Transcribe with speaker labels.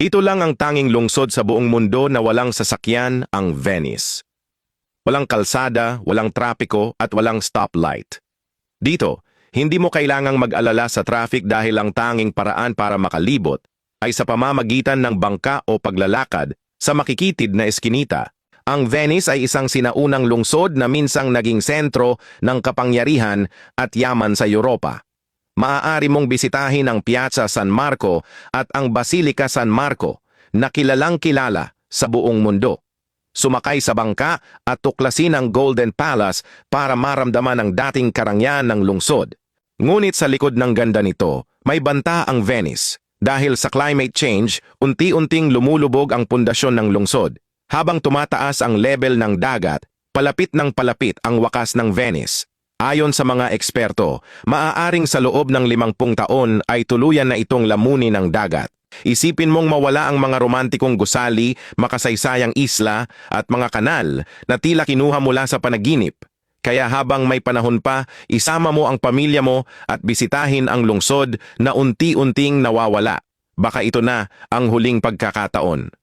Speaker 1: Ito lang ang tanging lungsod sa buong mundo na walang sasakyan ang Venice. Walang kalsada, walang trapiko at walang stoplight. Dito, hindi mo kailangang mag-alala sa traffic dahil ang tanging paraan para makalibot ay sa pamamagitan ng bangka o paglalakad sa makikitid na eskinita. Ang Venice ay isang sinaunang lungsod na minsang naging sentro ng kapangyarihan at yaman sa Europa. Maaari mong bisitahin ang Piazza San Marco at ang Basilica San Marco na kilalang kilala sa buong mundo. Sumakay sa bangka at tuklasin ang Golden Palace para maramdaman ang dating karangyan ng lungsod. Ngunit sa likod ng ganda nito, may banta ang Venice. Dahil sa climate change, unti-unting lumulubog ang pundasyon ng lungsod. Habang tumataas ang level ng dagat, palapit ng palapit ang wakas ng Venice. Ayon sa mga eksperto, maaaring sa loob ng limampung taon ay tuluyan na itong lamunin ng dagat. Isipin mong mawala ang mga romantikong gusali, makasaysayang isla at mga kanal na tila kinuha mula sa panaginip. Kaya habang may panahon pa, isama mo ang pamilya mo at bisitahin ang lungsod na unti-unting nawawala. Baka ito na ang huling pagkakataon.